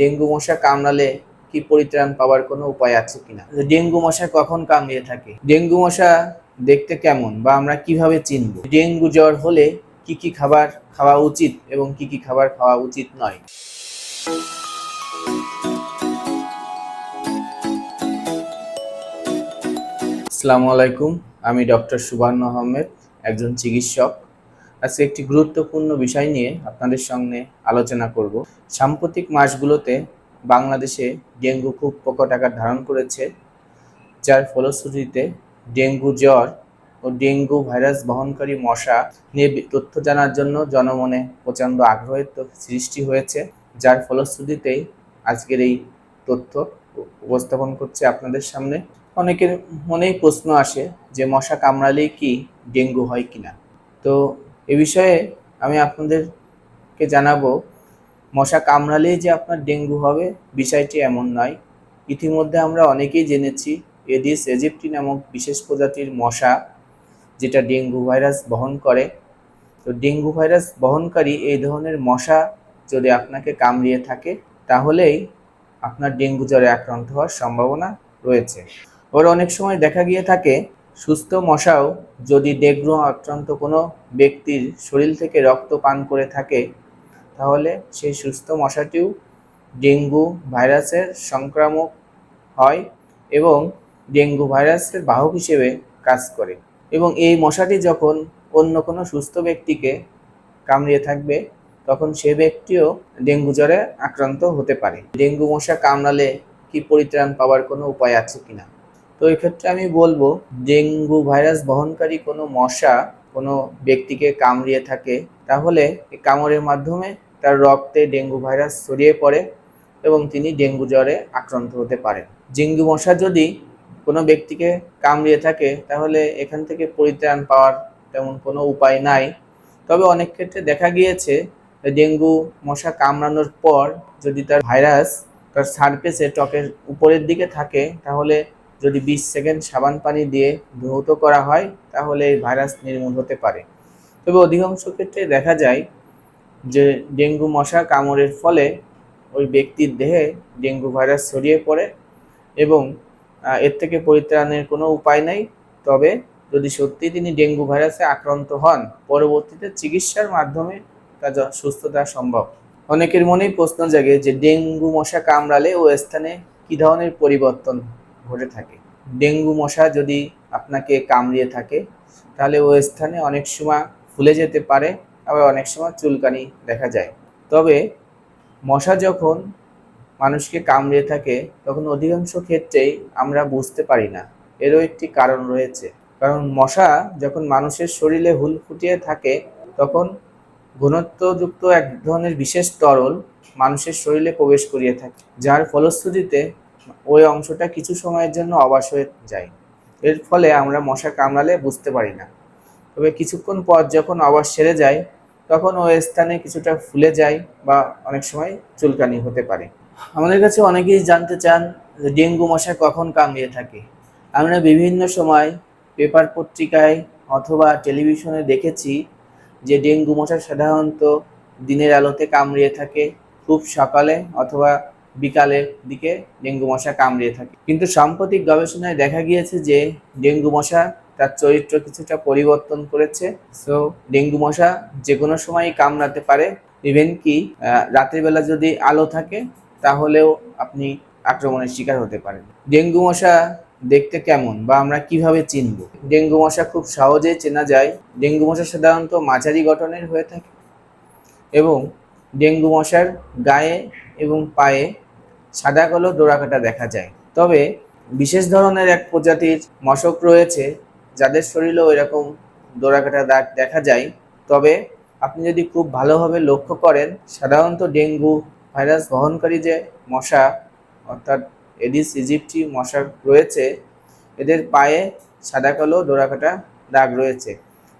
Dengue মশা কামড়ালে কি পরিত্রাণ পাওয়ার কোনো উপায় আছে কিনা? ডেঙ্গু মশা কখন কামড়িয়ে থাকে? ডেঙ্গু মশা দেখতে কেমন বা আমরা কীভাবে চিনব? ডেঙ্গু জ্বর হলে কি কি খাবার খাওয়া উচিত এবং কি কি খাবার খাওয়া উচিত নয়? আসসালামু আলাইকুম, আমি ডক্টর সুবর্ণ আহমেদ, একজন চিকিৎসক। আজকে একটি গুরুত্বপূর্ণ বিষয় নিয়ে আপনাদের সঙ্গে আলোচনা করব। সাম্প্রতিক মাসগুলোতে বাংলাদেশে ডেঙ্গু খুব প্রকট আকার ধারণ করেছে, যার ফলশ্রুতিতে ডেঙ্গু জ্বর ও ডেঙ্গু ভাইরাস বহনকারী মশা নিয়ে তথ্য জানার জন্য জনমনে প্রচণ্ড আগ্রহের সৃষ্টি হয়েছে, যার ফলশ্রুতিতেই আজকের এই তথ্য উপস্থাপন করছে আপনাদের সামনে। অনেকের মনেই প্রশ্ন আসে যে মশা কামড়ালেই কি ডেঙ্গু হয় কিনা। তো এ বিষয়ে আমি আপনাদেরকে জানাব, মশা কামড়ালেই যে আপনার ডেঙ্গু হবে বিষয়টি এমন নয়। ইতিমধ্যে আমরা অনেকেই জেনেছি এডিস এজিপ্টি নামক বিশেষ প্রজাতির মশা যেটা ডেঙ্গু ভাইরাস বহন করে। তো ডেঙ্গু ভাইরাস বহনকারী এই ধরনের মশা যদি আপনাকে কামড়িয়ে থাকে, তাহলেই আপনার ডেঙ্গু জ্বরে আক্রান্ত হওয়ার সম্ভাবনা রয়েছে। ওর অনেক সময় দেখা গিয়ে থাকে সুস্থ মশাও যদি ডেঙ্গু আক্রান্ত কোনো ব্যক্তির শরীর থেকে রক্ত পান করে থাকে, তাহলে সেই সুস্থ মশাটিও ডেঙ্গু ভাইরাসের সংক্রামক হয় এবং ডেঙ্গু ভাইরাসের বাহক হিসেবে কাজ করে। এবং এই মশাটি যখন অন্য কোনো সুস্থ ব্যক্তিকে কামড়িয়ে থাকবে, তখন সে ব্যক্তিও ডেঙ্গু জ্বরে আক্রান্ত হতে পারে। ডেঙ্গু মশা কামড়ালে কি পরিত্রাণ পাওয়ার কোনো উপায় আছে কিনা? তো এক্ষেত্রে আমি বলব, ডেঙ্গু ভাইরাস বহনকারী কোনো মশা কোনো ব্যক্তিকে কামড়িয়ে থাকে, তাহলে কামড়ের মাধ্যমে তার রক্তে ডেঙ্গু ভাইরাস ছড়িয়ে পড়ে এবং তিনি ডেঙ্গু জ্বরে আক্রান্ত হতে পারেন। ডেঙ্গু মশা যদি কোনো ব্যক্তিকে কামড়িয়ে থাকে, তাহলে এখান থেকে পরিত্রাণ পাওয়ার তেমন কোনো উপায় নাই। তবে অনেক ক্ষেত্রে দেখা গিয়েছে, ডেঙ্গু মশা কামড়ানোর পর যদি তার ভাইরাস তার সারফেসে ত্বকের উপরের দিকে থাকে, তাহলে যদি বিশ সেকেন্ড সাবান পানি দিয়ে ধৌত করা হয়, তাহলে এই ভাইরাস নির্মূল হতে পারে। তবে অধিকাংশ ক্ষেত্রে দেখা যায় যে ডেঙ্গু মশা কামড়ের ফলে ওই ব্যক্তির দেহে ডেঙ্গু ভাইরাস ছড়িয়ে পড়ে এবং এর থেকে পরিত্রাণের কোনো উপায় নেই। তবে যদি সত্যি তিনি ডেঙ্গু ভাইরাসে আক্রান্ত হন, পরবর্তীতে চিকিৎসার মাধ্যমে তা সুস্থতা সম্ভব। অনেকের মনেই প্রশ্ন জাগে যে ডেঙ্গু মশা কামড়ালে ও স্থানে কী ধরনের পরিবর্তন ঘটে থাকে। ডেঙ্গু মশা যদি আপনাকে কামড়িয়ে থাকে, তাহলে ওই স্থানে অনেক সময় ফুলে যেতে পারে, আবার অনেক সময় চুলকানি দেখা যায়। তবে মশা যখন মানুষকে কামড়িয়ে থাকে, তখন অধিকাংশ ক্ষেত্রেই আমরা বুঝতে পারি না। এরও একটি কারণ রয়েছে। কারণ মশা যখন মানুষের শরীরে হুল ফুটিয়ে থাকে, তখন ঘনত্বযুক্ত এক ধরনের বিশেষ তরল মানুষের শরীরে প্রবেশ করিয়ে থাকে, যার ফলশ্রুতিতে ওই অংশটা কিছু সময়ের জন্য অবাস হয়ে যায়। এর ফলে আমরা মশা কামড়ালে বুঝতে পারি না। তবে কিছুক্ষণ পর যখন অবাস সেরে যায়, তখন ওই স্থানে কিছুটা ফুলে যায় বা অনেক সময় চুলকানি হতে পারে। আমাদের কাছে অনেকেই জানতে চান যে ডেঙ্গু মশা কখন কামড়িয়ে থাকে। আমরা বিভিন্ন সময় পেপার পত্রিকায় অথবা টেলিভিশনে দেখেছি যে ডেঙ্গু মশা সাধারণত দিনের আলোতে কামড়িয়ে থাকে, খুব সকালে অথবা বিকালের দিকে ডেঙ্গু মশা কামড়িয়ে থাকে। কিন্তু সাম্প্রতিক গবেষণায় দেখা গিয়েছে যে ডেঙ্গু মশা তার চরিত্র কিছুটা পরিবর্তন করেছে। সো ডেঙ্গু মশা যে কোনো সময়ই কামড়াতে পারে। ইভেন কি আহ, রাতের বেলা যদি আলো থাকে তাহলেও আপনি আক্রমণের শিকার হতে পারেন। ডেঙ্গু মশা দেখতে কেমন বা আমরা কীভাবে চিনব? ডেঙ্গু মশা খুব সহজেই চেনা যায়। ডেঙ্গু মশা সাধারণত মাঝারি গঠনের হয়ে থাকে এবং ডেঙ্গু মশার গায়ে এবং পায়ে সাদা কালো ডোরাকাটা দেখা যায়। তবে বিশেষ ধরনের এক প্রজাতির মশক রয়েছে, যাদের শরীরেও এরকম ডোরাকাটা দাগ দেখা যায়। তবে আপনি যদি খুব ভালোভাবে লক্ষ্য করেন, সাধারণত ডেঙ্গু ভাইরাস বহনকারী যে মশা, অর্থাৎ এডিস ইজিপ্টি মশা রয়েছে, এদের পায়ে সাদা কালো ডোরাকাটা দাগ রয়েছে।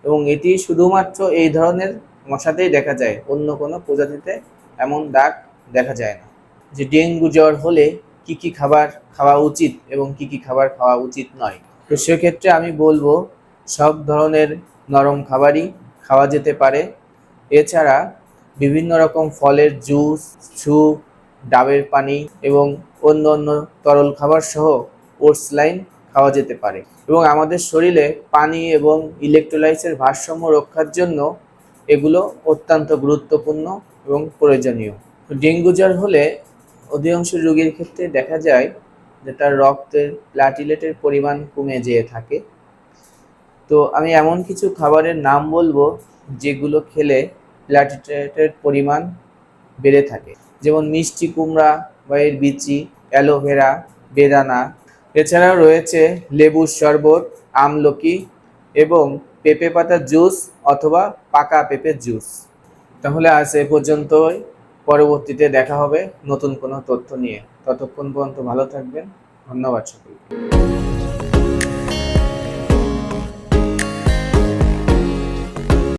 এবং এটি শুধুমাত্র এই ধরনের মশাতেই দেখা যায়, অন্য কোনো প্রজাতিতে এমন দাগ দেখা যায় না। যে ডেঙ্গু জ্বর হলে কি কি খাবার খাওয়া উচিত এবং কি কি খাবার খাওয়া উচিত নয়। তো সেক্ষেত্রে আমি বলব, সব ধরনের নরম খাবারই খাওয়া যেতে পারে। এছাড়া বিভিন্ন রকম ফলের জুস স্যুপ ডাবের পানি এবং অন্য অন্য তরল খাবার সহ ওটস লাইন খাওয়া যেতে পারে। এবং আমাদের শরীরে পানি এবং ইলেকট্রোলাইটসের ভারসাম্য রক্ষার জন্য এগুলো অত্যন্ত গুরুত্বপূর্ণ এবং প্রয়োজনীয়। ডেঙ্গু জ্বর হলে অধিকাংশ রোগীর ক্ষেত্রে দেখা যায় যে তার রক্তের প্লাটিলেটের পরিমাণ কমে যেয়ে থাকে। তো আমি এমন কিছু খাবারের নাম বলব যেগুলো খেলে প্লাটিলেটের পরিমাণ বেড়ে থাকে। যেমন মিষ্টি কুমড়া বা এর বিচি অ্যালোভেরা বেদানা। এছাড়াও রয়েছে লেবুর শরবত, আমলকি এবং পেঁপে পাতার জুস অথবা পাকা পেঁপের জুস। তাহলে আজ এ পর্যন্তই। পরবর্তীতে দেখা হবে নতুন কোনো তথ্য নিয়ে। ততক্ষণ পর্যন্ত ভালো থাকবেন। ধন্যবাদ সকলকে।